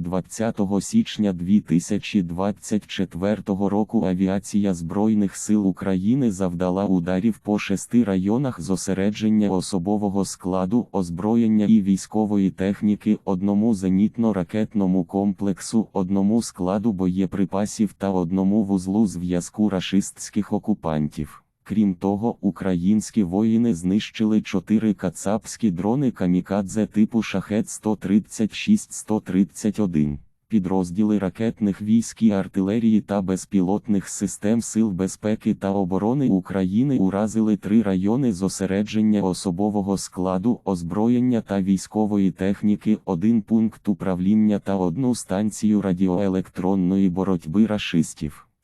20 січня 2024 року авіація Збройних сил України завдала ударів по шести районах зосередження особового складу, озброєння і військової техніки, одному зенітно-ракетному комплексу, одному складу боєприпасів та одному вузлу зв'язку рашистських окупантів. Крім того, українські воїни знищили чотири кацапські дрони камікадзе типу шахет 136-131. Підрозділи ракетних військ і артилерії та безпілотних систем Сил безпеки та оборони України уразили три райони зосередження особового складу, озброєння та військової техніки, один пункт управління та одну станцію радіоелектронної боротьби рашистів.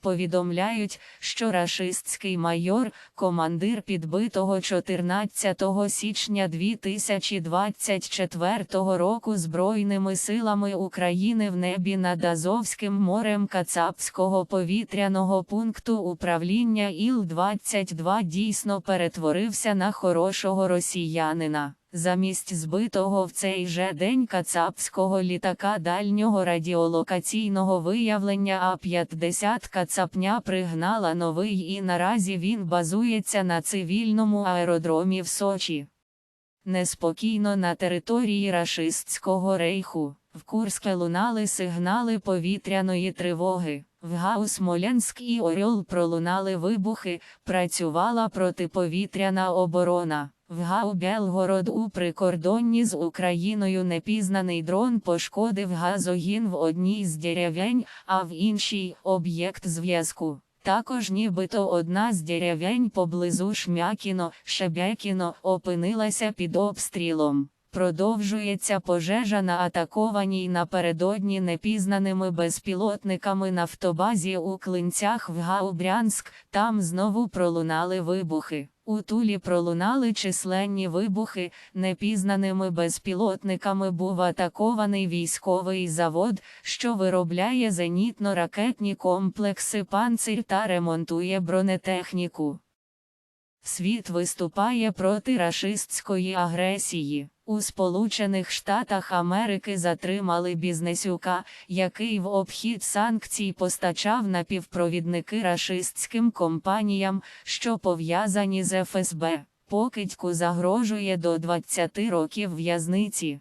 Повідомляють, що рашистський майор, командир підбитого 14 січня 2024 року Збройними силами України в небі над Азовським морем Кацапського повітряного пункту управління Іл-22 дійсно перетворився на хорошого росіянина. Замість збитого в цей же день кацапського літака дальнього радіолокаційного виявлення А-50 Кацапня пригнала новий і наразі він базується на цивільному аеродромі в Сочі. Неспокійно на території рашистського рейху. В Курське лунали сигнали повітряної тривоги. В Гау Смолянськ і Орел пролунали вибухи, працювала протиповітряна оборона. В Гау Белгород у прикордонні з Україною непізнаний дрон пошкодив газогін в одній з деревень, а в іншій об'єкт зв'язку. Також нібито одна з деревень поблизу Шмякіно, Шебекіно опинилася під обстрілом. Продовжується пожежа на атакованій напередодні непізнаними безпілотниками нафтобазі у Клинцях в Гаубрянськ, там знову пролунали вибухи. У Тулі пролунали численні вибухи, непізнаними безпілотниками був атакований військовий завод, що виробляє зенітно-ракетні комплекси «Панцир» та ремонтує бронетехніку. Світ виступає проти рашистської агресії. У Сполучених Штатах Америки затримали бізнесюка, який в обхід санкцій постачав напівпровідники рашистським компаніям, що пов'язані з ФСБ. Покидьку загрожує до 20 років в'язниці.